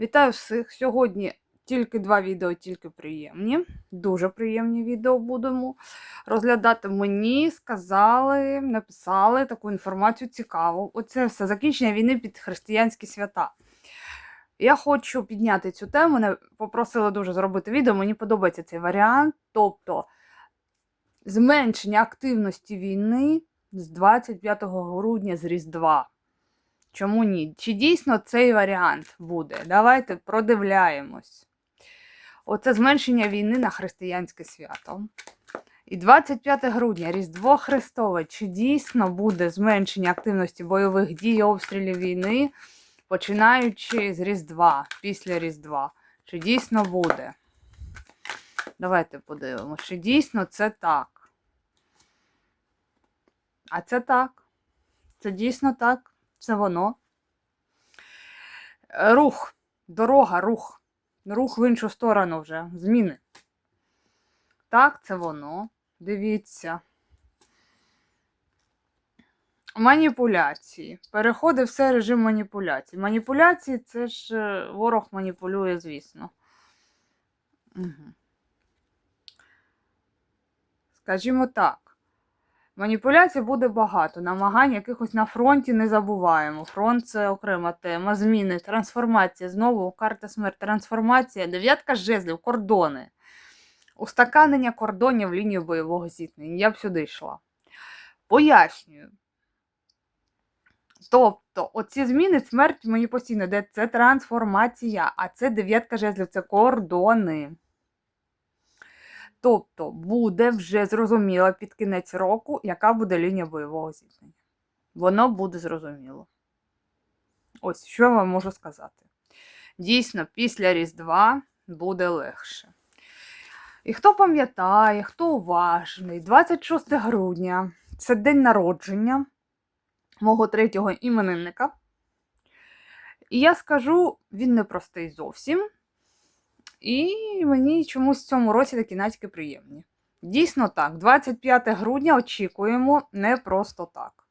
Вітаю всіх! Сьогодні тільки два відео, тільки приємні. Дуже приємні відео будемо розглядати. Мені сказали, написали таку інформацію цікаву. Оце все закінчення війни під християнські свята. Я хочу підняти цю тему. Мене попросили дуже зробити відео. Мені подобається цей варіант. Тобто зменшення активності війни з 25 грудня з Різдва. Чому ні? Чи дійсно цей варіант буде? Давайте продивляємось. Оце зменшення війни на християнське свято. І 25 грудня, Різдво Христове, чи дійсно буде зменшення активності бойових дій, обстрілів війни, починаючи з Різдва, після Різдва? Чи дійсно буде? Давайте подивимося, чи дійсно це так. А це так. Це дійсно так. Це воно. Е, Рух, дорога, рух. Рух в іншу сторону вже. Зміни. Так, це воно. Дивіться. Маніпуляції. Переходить все режим маніпуляцій. Маніпуляції це ж е, ворог маніпулює, звісно. Угу. Скажімо так. Маніпуляцій буде багато. Намагань якихось на фронті не забуваємо. Фронт це окрема тема. Зміни, трансформація. Знову карта смерть, трансформація, дев'ятка жезлів, кордони. Устаканення кордонів лінію бойового зіткнення. Я б сюди йшла. Пояснюю. Тобто, оці зміни, смерть мені постійно, де це трансформація, а це дев'ятка жезлів, це кордони. Тобто буде вже зрозуміло під кінець року, яка буде лінія бойового зіткнення. Воно буде зрозуміло. Ось, що я вам можу сказати. Дійсно, після Різдва буде легше. І хто пам'ятає, хто уважний, 26 грудня це день народження мого третього іменинника. І я скажу, він непростий зовсім. І мені чомусь в цьому році такі натяки приємні. Дійсно так, 25 грудня очікуємо не просто так.